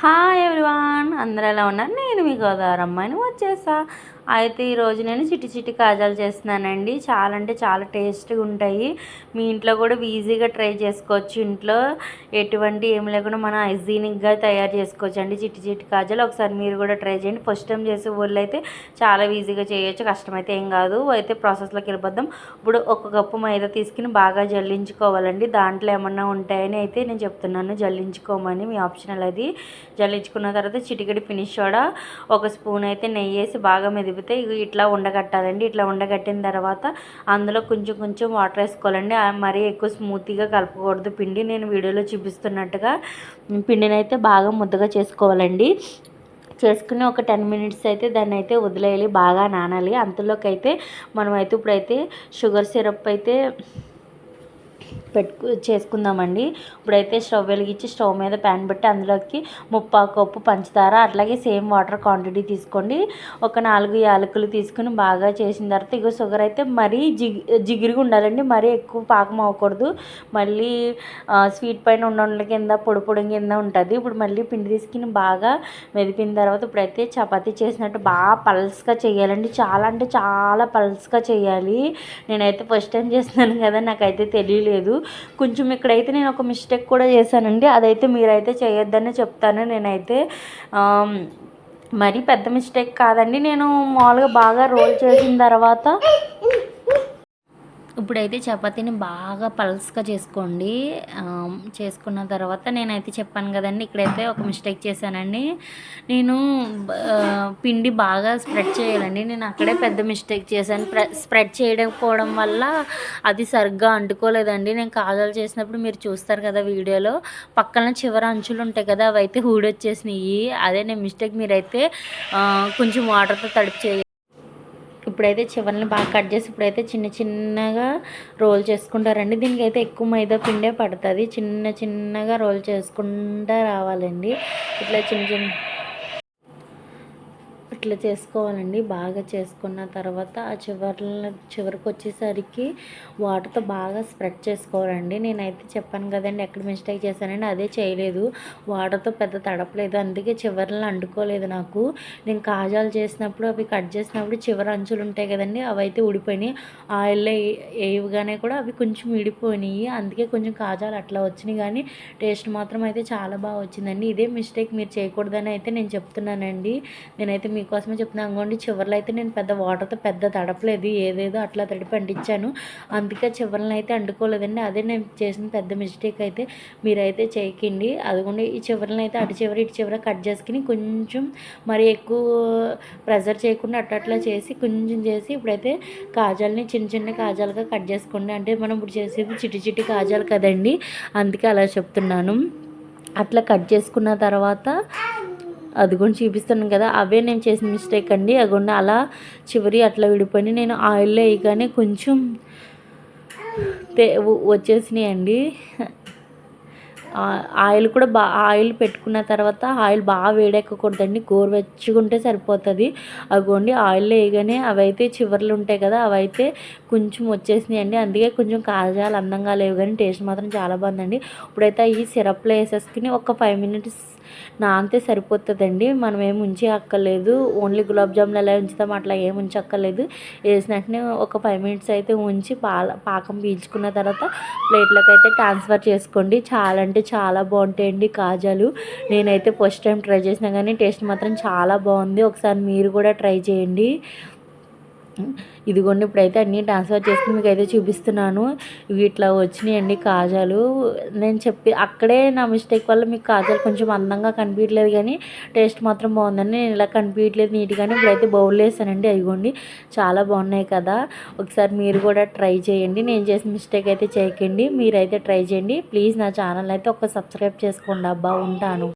Hi everyone అందరూ ఎలా ఉన్నారు? నేను మీ గోదావరి అమ్మాయిని వచ్చేసా అయితే ఈరోజు నేను చిట్టి చిట్టి కాజాలు చేస్తున్నానండి. చాలా అంటే చాలా టేస్ట్గా ఉంటాయి. మీ ఇంట్లో కూడా ఈజీగా ట్రై చేసుకోవచ్చు. ఇంట్లో ఎటువంటి ఏం లేకుండా మనం హైజీనిక్గా తయారు చేసుకోవచ్చు అండి చిట్టి చిట్టి కాజాలు. ఒకసారి మీరు కూడా ట్రై చేయండి. ఫస్ట్ టైం చేసే వాళ్ళు అయితే చాలా ఈజీగా చేయొచ్చు. కష్టమైతే ఏం కాదు. అయితే ప్రాసెస్లోకి వెళ్ళిపోద్దాం ఇప్పుడు ఒక కప్పు మైదా తీసుకుని బాగా జల్లించుకోవాలండి. దాంట్లో ఏమన్నా ఉంటాయని అయితే నేను చెప్తున్నాను. జల్లించుకోమని మీ ఆప్షనల్ అది. జల్లించుకున్న తర్వాత చిటికడి ఫినిష్ కూడా ఒక స్పూన్ అయితే నెయ్యి వేసి బాగా మెదిపితే ఇట్లా ఉండగట్టాలండి. ఇట్లా ఉండగట్టిన తర్వాత అందులో కొంచెం కొంచెం వాటర్ వేసుకోవాలండి. మరీ ఎక్కువ స్మూత్గా కలపకూడదు పిండి. నేను వీడియోలో చూపిస్తున్నట్టుగా పిండిని అయితే బాగా ముద్దగా చేసుకోవాలండి. చేసుకుని ఒక టెన్ మినిట్స్ అయితే దాన్ని అయితే వదిలేయాలి బాగా నానాలి. అంతలోకి అయితే మనమైతే ఇప్పుడైతే షుగర్ సిరప్ అయితే పెట్టు చేసుకుందామండి. ఇప్పుడైతే స్టవ్ వెలిగించి స్టవ్ మీద ప్యాన్ పెట్టి అందులోకి ముప్పా కప్పు పంచదార అట్లాగే సేమ్ వాటర్ క్వాంటిటీ తీసుకోండి. ఒక నాలుగు యాలకులు తీసుకుని బాగా చేసిన తర్వాత ఇగో షుగర్ అయితే మరీ జిగి జిగిరిగా ఉండాలండి. మరీ ఎక్కువ పాకం అవ్వకూడదు. మళ్ళీ స్వీట్ పైన ఉన్న కింద పొడి పొడి కింద ఉంటుంది. ఇప్పుడు మళ్ళీ పిండి తీసుకుని బాగా మెదిపిన తర్వాత ఇప్పుడైతే చపాతీ చేసినట్టు బాగా పల్స్గా చేయాలండి. చాలా అంటే చాలా పల్స్గా చేయాలి. నేనైతే ఫస్ట్ టైం చేస్తున్నాను కదా నాకైతే తెలియలేదు. కొంచెం ఇక్కడైతే నేను ఒక మిస్టేక్ కూడా చేశానండి. అదైతే మీరైతే చేయొద్దని చెప్తాను నేనైతే. మరీ పెద్ద మిస్టేక్ కాదండి. నేను మామూలుగా బాగా రోల్ చేసిన తర్వాత ఇప్పుడైతే చపాతీని బాగా పల్స్గా చేసుకోండి. చేసుకున్న తర్వాత నేనైతే చెప్పాను కదండి ఇక్కడైతే ఒక మిస్టేక్ చేశానండి. నేను పిండి బాగా స్ప్రెడ్ చేయాలండి. నేను అక్కడే పెద్ద మిస్టేక్ చేశాను. స్ప్రెడ్ చేయకపోవడం వల్ల అది సరిగ్గా అంటుకోలేదండి. నేను కాజాలు చేసినప్పుడు మీరు చూస్తారు కదా వీడియోలో పక్కన చివరి అంచులు ఉంటాయి కదా అవి అయితే అదే నేను మిస్టేక్ మీరైతే కొంచెం వాటర్తో తడిపి చేయాలి ఇప్పుడైతే చివరిని బాగా కట్ చేసి ఇప్పుడైతే చిన్న చిన్నగా రోల్ చేసుకుంటారండి. దీనికి అయితే ఎక్కువ మైదా పిండే పడుతుంది. చిన్న చిన్నగా రోల్ చేసుకుంటా రావాలండి. ఇట్లా చిన్న చిన్న ఇట్లా చేసుకోవాలండి. బాగా చేసుకున్న తర్వాత ఆ చివరి చివరికి వచ్చేసరికి వాటర్తో బాగా స్ప్రెడ్ చేసుకోవాలండి. నేనైతే చెప్పాను కదండి ఎక్కడ మిస్టేక్ చేశానండి అదే చేయలేదు. వాటర్తో పెద్ద తడపలేదు. అందుకే చివరిలో అంటుకోలేదు నాకు. నేను కాజాలు చేసినప్పుడు అవి కట్ చేసినప్పుడు చివరి అంచులు ఉంటాయి కదండి అవి అయితే ఊడిపోయినాయి. ఆయిల్లో వేయగానే కూడా అవి కొంచెం విడిపోయినాయి. అందుకే కొంచెం కాజాలు అట్లా వచ్చినాయి. కానీ టేస్ట్ మాత్రం అయితే చాలా బాగా వచ్చిందండి. ఇదే మిస్టేక్ మీరు చేయకూడదని అయితే నేను చెప్తున్నానండి. నేనైతే మీకు మీకోసమే చెప్తున్నాను అనుకోండి చివరిలో అయితే నేను పెద్ద వాటర్తో పెద్ద తడపలేదు ఏదేదో అట్లా తడిపి అంటించాను. అందుకే చివరిని అయితే అండుకోలేదండి అదే నేను చేసిన పెద్ద మిస్టేక్ అయితే మీరైతే చేయకండి. అదిగోండి ఈ చివరిని అయితే అటు చివరి ఇటు చివర కట్ చేసుకుని కొంచెం మరి ఎక్కువ ప్రెజర్ చేయకుండా అట్లా చేసి కొంచెం చేసి ఇప్పుడైతే కాజాలని చిన్న చిన్న కాజాలుగా కట్ చేసుకోండి. అంటే మనం ఇప్పుడు చేసేది చిటి చిటి కాజాలు కదండి. అందుకే అలా చెప్తున్నాను. అట్లా కట్ చేసుకున్న తర్వాత అది కూడా చూపిస్తున్నాను కదా. అవే నేను చేసిన మిస్టేక్ అండి. అగొండి అలా చివరి అట్లా విడిపోయి నేను ఆయిల్లో వేయగానే కొంచెం వచ్చేసినాయి అండి. ఆయిల్ కూడా బా ఆయిల్ పెట్టుకున్న తర్వాత ఆయిల్ బాగా వేడెక్కకూడదండి. గోరువెచ్చగుంటే సరిపోతుంది. అగోండి ఆయిల్లో వేయగానే అవైతే చివర్లు ఉంటాయి కదా అవైతే కొంచెం వచ్చేసినాయి అండి. అందుకే కొంచెం కాజాలు అందంగా లేవు కానీ టేస్ట్ మాత్రం చాలా బాగుందండి. ఇప్పుడైతే ఈ సిరప్లో వేసేసుకుని ఒక ఫైవ్ మినిట్స్ నానితే సరిపోతుందండి. మనం ఏమి ఉంచి అక్కర్లేదు ఓన్లీ గులాబ్ జాములు ఎలా ఉంచుతాం అట్లా ఏమి ఉంచక్కర్లేదు. వేసిన వెంటనే ఒక ఫైవ్ మినిట్స్ అయితే ఉంచి పాల పాకం పీల్చుకున్న తర్వాత ప్లేట్లోకి అయితే ట్రాన్స్ఫర్ చేసుకోండి. చాలా అంటే చాలా బాగుంటాయండి కాజాలు. నేనైతే ఫస్ట్ టైం ట్రై చేసినా కానీ టేస్ట్ మాత్రం చాలా బాగుంది. ఒకసారి మీరు కూడా ట్రై చేయండి. ఇదిగోండి ఇప్పుడైతే అన్నీ ట్రాన్స్ఫర్ చేసుకుని మీకు అయితే చూపిస్తున్నాను. ఇవి ఇట్లా వచ్చినాయండి కాజాలు. నేను చెప్పి అక్కడే నా మిస్టేక్ వల్ల మీకు కాజాలు కొంచెం అందంగా కనిపించలేదు కానీ టేస్ట్ మాత్రం బాగుందండి. నేను ఇలా కనిపించలేదు నీట్గానే. ఇప్పుడైతే బౌల్ వేసానండి. అదిగోండి చాలా బాగున్నాయి కదా. ఒకసారి మీరు కూడా ట్రై చేయండి. నేను చేసిన మిస్టేక్ అయితే చేయకండి. మీరైతే ట్రై చేయండి. ప్లీజ్ నా ఛానల్ అయితే ఒక సబ్స్క్రైబ్ చేసుకోండి. అబ్బా ఉంటాను.